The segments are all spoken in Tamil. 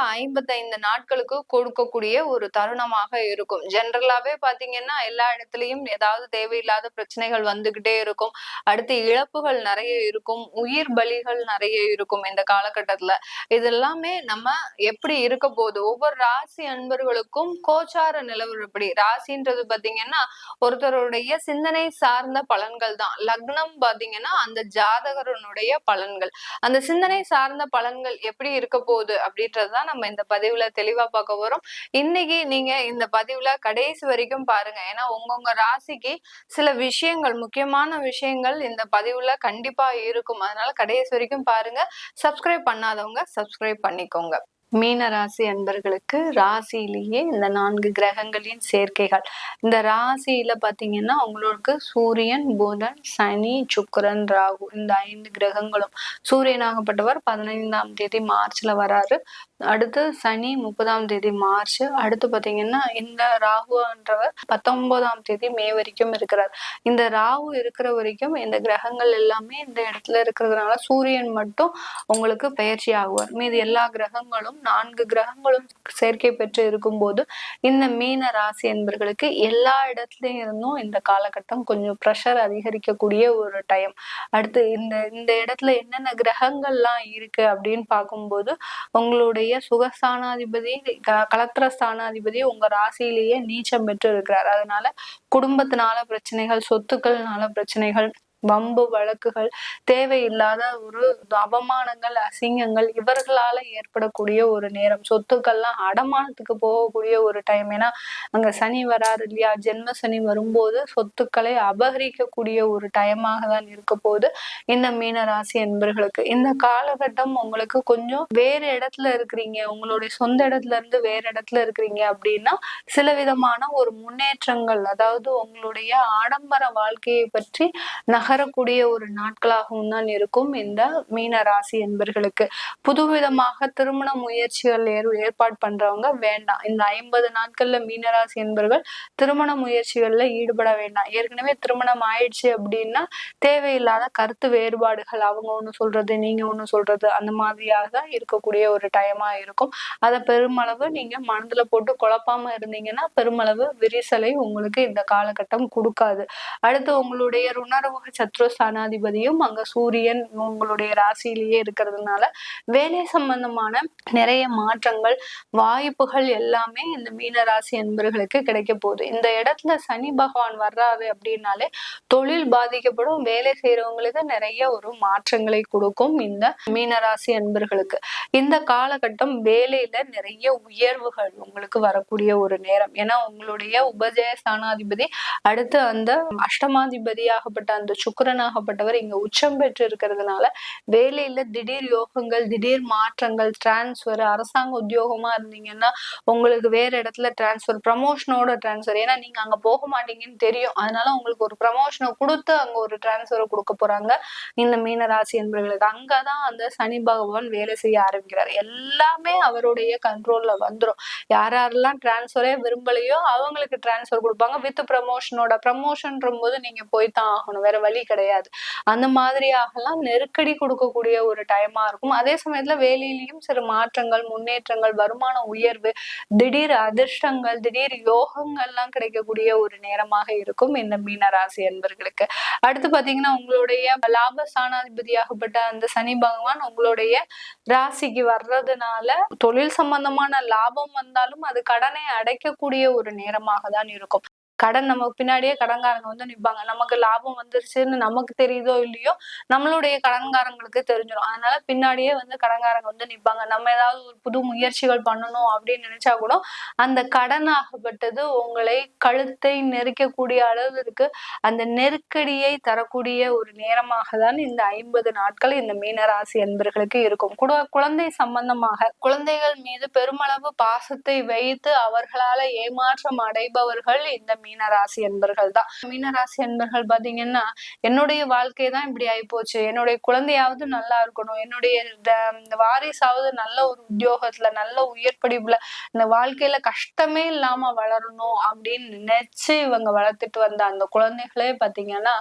ஐம்பத்தைந்து நாட்களுக்கு கொடுக்கக்கூடிய ஒரு தருணமாக இருக்கும். ஜென்ரலாவே பாத்தீங்கன்னா எல்லா இடத்துலயும் ஏதாவது தேவையில்லாத பிரச்சனைகள் வந்துகிட்டே இருக்கும். அடுத்து இழப்புகள் நிறைய இருக்கும். உயிர் பலிகள் நிறைய இருக்கும் இந்த காலகட்டத்துல. இதெல்லாமே நம்ம எப்படி இருக்க போகுது? ஒவ்வொரு ராசி அன்பர்களுக்கும் கோச்சார நிலவரப்படி ராசின்றது பாத்தீங்கன்னா ஒருத்தருடைய சிந்தனை சார்ந்த பலன்கள் தான். லக்னம் பாத்தீங்கன்னா அந்த ஜாதகரனுடைய பலன்கள். அந்த சிந்தனை சார்ந்த பலன்கள் எப்படி இருக்க போகுது அப்படின்றதுதான் நம்ம இந்த பதிவுல தெளிவா பார்க்க போறோம். இன்னைக்கு நீங்க இந்த பதிவுல கடைசி வரைக்கும் பாருங்க. ஏன்னா உங்கவுங்க ராசிக்கு சில விஷயங்கள் முக்கியமான விஷயங்கள் இந்த பதிவுல கண்டிப்பா இருக்கும். அதனால கடைசி வரைக்கும் பாருங்க. சப்ஸ்கிரைப் பண்ணாதவங்க சப்ஸ்கிரைப் பண்ணிக்கோங்க. மீன ராசி அன்பர்களுக்கு ராசியிலேயே இந்த நான்கு கிரகங்களின் சேர்க்கைகள். இந்த ராசியில பாத்தீங்கன்னா உங்களுக்கு சூரியன் புதன் சனி சுக்கரன் ராகு இந்த ஐந்து கிரகங்களும். சூரியனாகப்பட்டவர் பதினைந்தாம் தேதி மார்ச்ல வராரு. அடுத்து சனி முப்பதாம் தேதி மார்ச். அடுத்து பாத்தீங்கன்னா இந்த ராகுன்றவர் பத்தொன்பதாம் தேதி மே வரைக்கும் இருக்கிறார். இந்த ராகு இருக்கிற வரைக்கும் இந்த கிரகங்கள் எல்லாமே இந்த இடத்துல இருக்கிறதுனால சூரியன் மட்டும் உங்களுக்கு பயிற்சி ஆகுவார். மீது எல்லா கிரகங்களும் நான்கு கிரகங்களும் சேர்க்கை பெற்று இருக்கும்போது இந்த மீன ராசி என்பர்களுக்கு எல்லா இடத்துலயும் இருந்தும் இந்த காலகட்டம் கொஞ்சம் ப்ரெஷர் அதிகரிக்கக்கூடிய ஒரு டைம் அடுத்து இந்த இந்த இடத்துல என்னென்ன கிரகங்கள்லாம் இருக்கு அப்படின்னு பார்க்கும்போது உங்களுடைய உங்களுடைய சுகஸ்தானாதிபதி கலத்திர ஸ்தானாதிபதி உங்க ராசியிலேயே நீச்சம் பெற்று இருக்கிறார். அதனால குடும்பத்தினால பிரச்சனைகள் சொத்துக்கள்னால பிரச்சனைகள் வம்பு வழக்குகள் தேவையில்லாத ஒரு அவமானங்கள் அசிங்கங்கள் இவர்களால ஏற்படக்கூடிய ஒரு நேரம். சொத்துக்கள்லாம் அடமானத்துக்கு போகக்கூடிய ஒரு டைம் ஏன்னா அங்க சனி வராது இல்லையா? ஜென்ம சனி வரும்போது சொத்துக்களை அபகரிக்கக்கூடிய ஒரு டைமாக தான் இருக்க போது இந்த மீன ராசி என்பர்களுக்கு இந்த காலகட்டம் உங்களுக்கு கொஞ்சம் வேறு இடத்துல இருக்கிறீங்க. உங்களுடைய சொந்த இடத்துல இருந்து வேற இடத்துல இருக்கிறீங்க அப்படின்னா சில விதமான ஒரு முன்னேற்றங்கள் அதாவது உங்களுடைய ஆடம்பர வாழ்க்கையை பற்றி நகர் நகரக்கூடிய ஒரு நாட்களாகவும் தான் இருக்கும் இந்த மீன ராசி என்பர்களுக்கு. புதுவிதமாக திருமண முயற்சிகள் ஏற்பாடு பண்றவங்க வேண்டாம். இந்த ஐம்பது நாட்கள்ல மீனராசி என்பர்கள் திருமண முயற்சிகள்ல ஈடுபட வேண்டாம். ஏற்கனவே திருமணம் ஆயிடுச்சு அப்படின்னா தேவையில்லாத கருத்து வேறுபாடுகள் அவங்க ஒண்ணு சொல்றது நீங்க ஒண்ணு சொல்றது அந்த மாதிரியாக தான் இருக்கக்கூடிய ஒரு டைமா இருக்கும். அதை பெருமளவு நீங்க மனதுல போட்டு குழப்பாம இருந்தீங்கன்னா பெருமளவு விரிசலை உங்களுக்கு இந்த காலகட்டம் கொடுக்காது. அடுத்து உங்களுடைய உணர்வு சத்ருஸ்தானாதிபதியும் அங்க சூரியன் உங்களுடைய ராசியிலேயே இருக்கிறதுனால வேலை சம்பந்தமான நிறைய மாற்றங்கள் வாய்ப்புகள் எல்லாமே இந்த மீன ராசி அன்பர்களுக்கு கிடைக்க போகுது. இந்த இடத்துல சனி பகவான் வர்றாரு அப்படின்னாலே தொழில் பாதிக்கப்படும் வேலை செய்யறவங்களுக்கு நிறைய ஒரு மாற்றங்களை கொடுக்கும் இந்த மீனராசி அன்பர்களுக்கு. இந்த காலகட்டம் வேலையில நிறைய உயர்வுகள் உங்களுக்கு வரக்கூடிய ஒரு நேரம். ஏன்னா உங்களுடைய உபஜய ஸ்தானாதிபதி அடுத்து அந்த அஷ்டமாதிபதியாகப்பட்ட அந்த சுக்கரனாகப்பட்டவர் இங்க உச்சம் பெற்று இருக்கிறதுனால வேலையில திடீர் யோகங்கள் திடீர் மாற்றங்கள் டிரான்ஸ்ஃபர் அரசாங்க உத்தியோகமா இருந்தீங்கன்னா உங்களுக்கு வேற இடத்துல டிரான்ஸ்ஃபர் ப்ரமோஷனோட டிரான்ஸ்ஃபர் ஏன்னா நீங்க அங்க போக மாட்டீங்கன்னு தெரியும். அதனால உங்களுக்கு ஒரு ப்ரமோஷனை கொடுத்து அங்க ஒரு டிரான்ஸ்ஃபரை கொடுக்க போறாங்க இந்த மீன ராசி என்பவர்களுக்கு. அங்கதான் அந்த சனி பகவான் வேலை செய்ய ஆரம்பிக்கிறார். எல்லாமே அவருடைய கண்ட்ரோல்ல வந்துடும் யார் யாரெல்லாம் டிரான்ஸ்ஃபரே விரும்பலையோ அவங்களுக்கு டிரான்ஸ்ஃபர் கொடுப்பாங்க. வித் ப்ரமோஷனோட ப்ரமோஷன்ற போது நீங்க போய் தான் ஆகணும். வேற வழி வேலி கிடையாது. அந்த மாதிரியாகலாம் நெருக்கடி கொடுக்கக்கூடிய ஒரு டைமா இருக்கும். அதே சமயத்துல வேலையிலையும் சில மாற்றங்கள் முன்னேற்றங்கள் வருமான உயர்வு திடீர் அதிர்ஷ்டங்கள் திடீர் யோகங்கள்லாம் கிடைக்கக்கூடிய ஒரு நேரமாக இருக்கும் இந்த மீன ராசி என்பர்களுக்கு அடுத்து பாத்தீங்கன்னா உங்களுடைய லாபஸ்தானாதிபதியாகப்பட்ட அந்த சனி பகவான் உங்களுடைய ராசிக்கு வர்றதுனால தொழில் சம்பந்தமான லாபம் வந்தாலும் அது கடனை அடைக்கக்கூடிய ஒரு நேரமாக தான் இருக்கும். கடன் நமக்கு பின்னாடியே கடன்காரங்க வந்து நிப்பாங்க. நமக்கு லாபம் வந்துருச்சுன்னு நமக்கு தெரியுதோ இல்லையோ நம்மளுடைய கடன்காரங்களுக்கு தெரிஞ்சிடும் அதனால பின்னாடியே வந்து கடன்காரங்க வந்து நிப்பாங்க. நம்ம ஏதாவது ஒரு புது முயற்சிகள் பண்ணணும் அப்படின்னு நினைச்சா கூட அந்த கடன் ஆகப்பட்டது உங்களை கழுத்தை நெருக்கக்கூடிய அளவிற்கு அந்த நெருக்கடியை தரக்கூடிய ஒரு நேரமாக தான் இந்த ஐம்பது நாட்கள் இந்த மீனராசி அன்பர்களுக்கு இருக்கும். குழந்தை சம்பந்தமாக குழந்தைகள் மீது பெருமளவு பாசத்தை வைத்து அவர்களால ஏமாற்றம் அடைபவர்கள் இந்த மீனராசி என்பர்கள் தான். மீனராசி என்பர்கள் பாத்தீங்கன்னா என்னுடைய வாழ்க்கை தான் இப்படி ஆயிப்போச்சு. என்னுடைய குழந்தையாவது நல்லா இருக்கணும். என்னுடைய இந்த வாரிசாவது நல்ல ஒரு உத்தியோகத்துல நல்ல உயர் படிப்புல இந்த வாழ்க்கையில கஷ்டமே இல்லாம வளரணும் அப்படின்னு நினைச்சு இவங்க வளர்த்துட்டு வந்த அந்த குழந்தைகளே பாத்தீங்கன்னா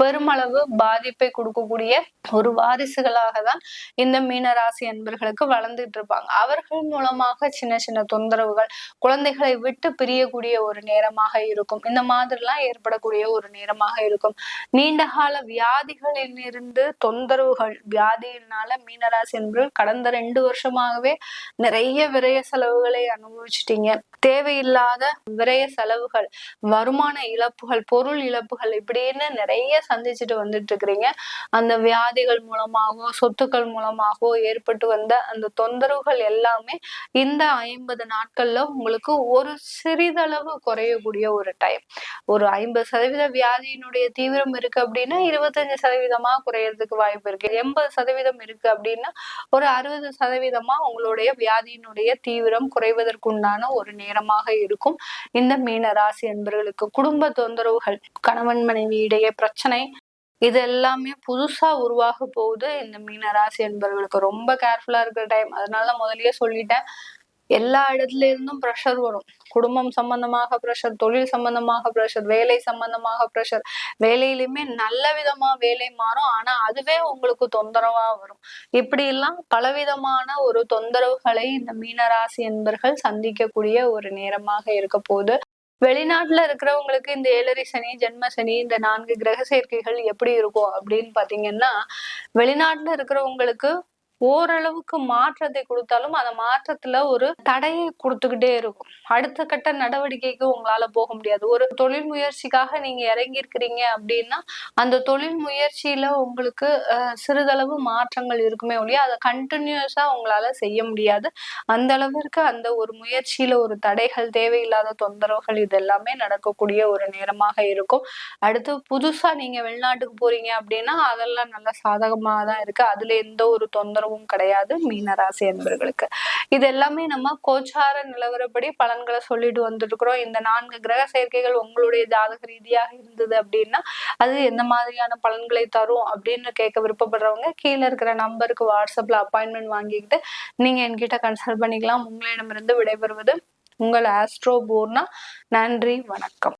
பெருமளவு பாதிப்பை கொடுக்கக்கூடிய ஒரு வாரிசுகளாக தான் இந்த மீனராசி என்பர்களுக்கு வளர்ந்துட்டு இருப்பாங்க. அவர்கள் மூலமாக சின்ன சின்ன தொந்தரவுகள் குழந்தைகளை விட்டு பிரியக்கூடிய ஒரு நேரமாக இருக்கும். இருக்கும். இந்த மாதிரிலாம் ஏற்படக்கூடிய ஒரு நேரமாக இருக்கும். நீண்ட கால வியாதிகளில் இருந்து தொந்தரவுகள் வியாதியினால மீனராசி என்பவர்கள் கடந்த ரெண்டு வருஷமாகவே நிறைய விரய செலவுகளை அனுபவிச்சிட்டீங்க. தேவையில்லாத விரய செலவுகள் வருமான இழப்புகள் பொருள் இழப்புகள் இப்படின்னு நிறைய சந்திச்சுட்டு வந்துட்டு இருக்கிறீங்க அந்த வியாதிகள் மூலமாகவோ சொத்துக்கள் மூலமாகவோ ஏற்பட்டு வந்த அந்த தொந்தரவுகள் எல்லாமே இந்த ஐம்பது நாட்கள்ல உங்களுக்கு ஒரு சிறிதளவு குறையக்கூடிய ஒரு டைம் ஒரு ஐம்பது சதவீத வியாதியினுடைய தீவிரம் இருக்கு அப்படின்னா இருபத்தஞ்சு சதவீதமா குறையறதுக்கு வாய்ப்பு இருக்கு. எண்பது சதவீதம் இருக்கு அப்படின்னா ஒரு அறுபது சதவீதமா உங்களுடைய வியாதியினுடைய தீவிரம் குறைவதற்குண்டான ஒரு நேரமாக இருக்கும். இந்த மீன ராசி என்பவர்களுக்கு குடும்ப தொந்தரவுகள் கணவன் மனைவி இடையே பிரச்சனை இது எல்லாமே புதுசா உருவாக போகுது. இந்த மீனராசி என்பவர்களுக்கு ரொம்ப கேர்ஃபுல்லா இருக்கிற டைம் அதனால முதல்லயே சொல்லிட்டேன். எல்லா இடத்துல இருந்தும் ப்ரெஷர் வரும். குடும்பம் சம்பந்தமாக ப்ரெஷர் தொழில் சம்பந்தமாக ப்ரெஷர் வேலை சம்பந்தமாக ப்ரெஷர் வேலையிலுமே நல்ல விதமா வேலை மாறும். ஆனா அதுவே உங்களுக்கு தொந்தரவா வரும். இப்படி எல்லாம் பலவிதமான ஒரு தொந்தரவுகளை இந்த மீனராசி என்பர்கள் சந்திக்கக்கூடிய ஒரு நேரமாக இருக்க போது வெளிநாட்டுல இருக்கிறவங்களுக்கு இந்த ஏழரை சனி ஜென்ம சனி இந்த நான்கு கிரக சேர்க்கைகள் எப்படி இருக்கும் அப்படின்னு பாத்தீங்கன்னா வெளிநாட்டுல இருக்கிறவங்களுக்கு ஓரளவுக்கு மாற்றத்தை கொடுத்தாலும் அந்த மாற்றத்துல ஒரு தடையை கொடுத்துக்கிட்டே இருக்கும். அடுத்த கட்ட நடவடிக்கைக்கு உங்களால போக முடியாது. ஒரு தொழில் முயற்சிக்காக நீங்க இறங்கி இருக்கிறீங்க அப்படின்னா அந்த தொழில் முயற்சியில உங்களுக்கு சிறிதளவு மாற்றங்கள் இருக்குமே ஒழிய அதை கண்டினியூஸா உங்களால செய்ய முடியாது. அந்த அளவிற்கு அந்த ஒரு முயற்சியில ஒரு தடைகள் தேவையில்லாத தொந்தரவுகள் இது எல்லாமே நடக்கக்கூடிய ஒரு நேரமாக இருக்கும். அடுத்து புதுசா நீங்க வெளிநாட்டுக்கு போறீங்க அப்படின்னா அதெல்லாம் நல்ல சாதகமாக தான் இருக்கு. அதுல எந்த ஒரு தொந்தரவு உறவும் கிடையாது மீனராசி என்பர்களுக்கு இது எல்லாமே நம்ம கோச்சார நிலவரப்படி பலன்களை சொல்லிட்டு வந்துருக்கிறோம் இந்த நான்கு கிரக சேர்க்கைகள் உங்களுடைய ஜாதக ரீதியாக இருந்தது அப்படின்னா அது எந்த மாதிரியான பலன்களை தரும் அப்படின்னு கேட்க விருப்பப்படுறவங்க கீழே இருக்கிற நம்பருக்கு வாட்ஸ்அப்ல அப்பாயின்மெண்ட் வாங்கிக்கிட்டு நீங்க என்கிட்ட கன்சல்ட் பண்ணிக்கலாம். உங்களிடமிருந்து விடைபெறுவது உங்கள் ஆஸ்ட்ரோ பூர்ணா. நன்றி வணக்கம்.